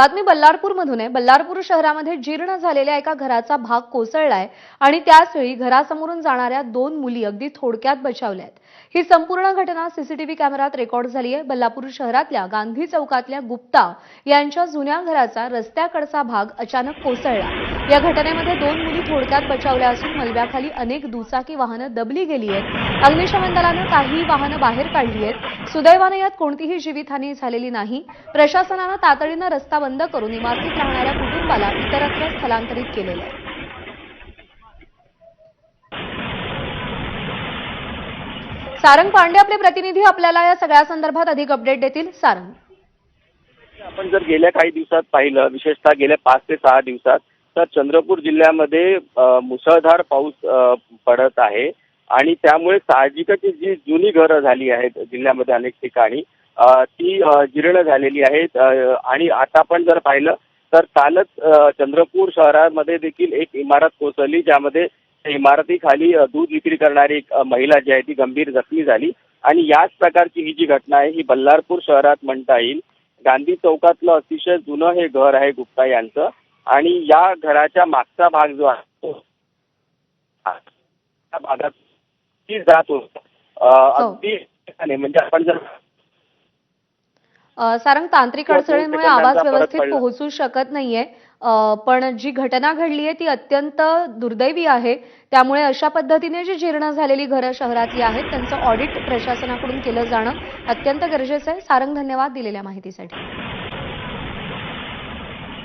बातमी बल्लारपूरमधून आहे. बल्लारपूर शहरामध्ये जीर्ण झालेल्या एका घराचा भाग कोसळलाय आणि त्याचवेळी घरासमोरून जाणाऱ्या दोन मुली अगदी थोडक्यात बचावल्या आहेत. ही संपूर्ण घटना सीसीटीव्ही कॅमेऱ्यात रेकॉर्ड झाली आहे. बल्लापूर शहरातल्या गांधी चौकातल्या गुप्ता यांच्या जुन्या घराचा रस्त्याकडचा भाग अचानक कोसळला. या घटनेमध्ये दोन मुली थोडक्यात बचावल्या असून मलब्याखाली अनेक दुचाकी वाहनं दबली गेली आहेत. अग्निशमन दलानं काही वाहनं बाहेर काढली आहेत. सुदैवानं यात कोणतीही जीवितहानी झालेली नाही. प्रशासनानं तातडीनं रस्ता बंद करून इमारतीत राहणाऱ्या कुटुंबाला इतरत्र स्थलांतरित केलेलं आहे. सारंग पांडे आपले प्रतिनिधी आपल्याला या सगळ्या संदर्भात अधिक अपडेट देतील. सारंग. आपण जर गेल्या काही दिवसात पाहिलं विशेषतः गेल्या पाच ते सहा दिवसात तर चंद्रपूर जिल्ह्यामध्ये मुसळधार पाऊस पडत आहे. आणि त्यामुळे साहजिकच जी जुनी घरं झाली आहेत जिल्ह्यामध्ये अनेक ठिकाणी ती जीर्ण झालेली आहेत. आणि आता आपण जर पाहिलं तर कालच चंद्रपूर शहरामध्ये देखील एक इमारत कोसळली ज्यामध्ये इमारतीखाली दूध विक्री करणारी एक महिला जी आहे ती गंभीर जखमी झाली. आणि याच प्रकारची ही जी घटना आहे ही बल्लारपूर शहरात म्हणता येईल. गांधी चौकातलं अतिशय जुनं हे घर आहे गुप्ता यांचं. आणि या घराच्या मागचा भाग जो आहे तो त्या भागात ती जात होत. अगदी म्हणजे आपण जर सारंग तांत्रिक अडचणींमुळे आवाज व्यवस्थित. पोहोचू शकत नाहीये. पण जी घटना घडली आहे ती अत्यंत दुर्दैवी आहे. त्यामुळे अशा पद्धतीने जी जीर्ण झालेली घरं शहरातली आहेत त्यांचं ऑडिट प्रशासनाकडून केलं जाणं अत्यंत गरजेचं आहे. सारंग धन्यवाद दिलेल्या माहितीसाठी.